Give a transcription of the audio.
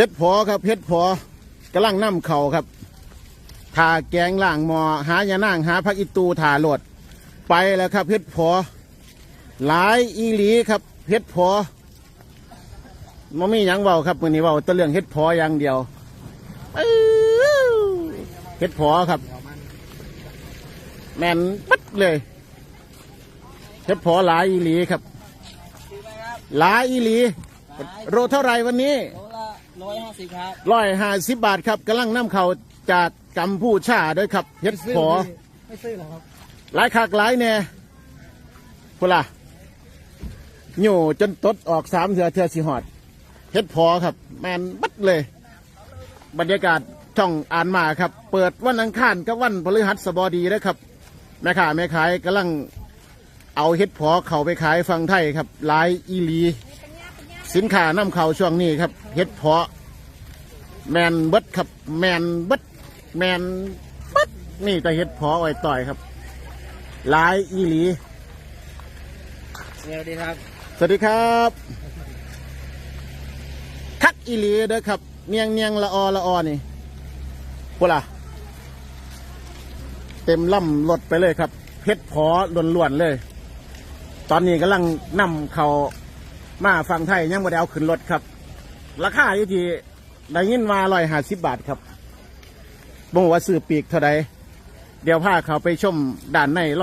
เฮ็ดพอครับเฮ็ดพอกำลังนํเข่าครับทาแกงล่างหมอหายานางหาพักอิตูถาโหลด ไปแล้วครับเฮ็ดพอหลายอีหลีครับเฮ็ดพอมมียังเว้าครับมือนี้เว้าต่เรื่องเฮ็ดพออย่างเดียวเฮ็ดพอครับ แมนปัดเลยเฮ็ดพอหลายอีหลีครับ หลายอีหลี โรเท่าไหรวันนี้ ร้อยห้าสิบครับร้อยห้าสิบบาทครับกำลังนำเข้าจากกัมพูชาด้วยครับเฮ็ดพอไม่ซื้อหรอครับหลายคักหลายแน่พุ่นล่ะโย่จนตดออกสามเถื่อเถื่อสิหอดเฮ็ดพอครับ แมนบัดเลย บรรยากาศช่องอ่านมาครับ เปิดวันอังคารกับวันพฤหัสบดีนะครับแม่ค้าแม่ขายกำลังเอาเฮ็ดพอเขาไปขายฟังไทยครับหลายอีหลี สินค้านำเข้าช่วงนี้ครับเฮ็ดเพาะ แมนเบิดครับ แมนเบิดแมนเบิดนี่แต่เฮ็ดเพาะไว้ต่อยครับหลายอีหลีสวัสดีครับ สวัสดีครับคักอีหลีเด้อครับ เนียงเนียงละออละออนี่พวกล่ะเต็มล่ำรถไปเลยครับเพชรพอล้วนๆเลย ตอนนี้กำลังนำเขา มาฟังไทยยังไม่ได้เอาขึ้นรถครับ ราคาอยู่ที่ได้ยินมาร้อยห้าสิบบาทครับบ่งว่าซื้อปีกเท่าใดเดี๋ยวพาเขาไปชมด้านในรอย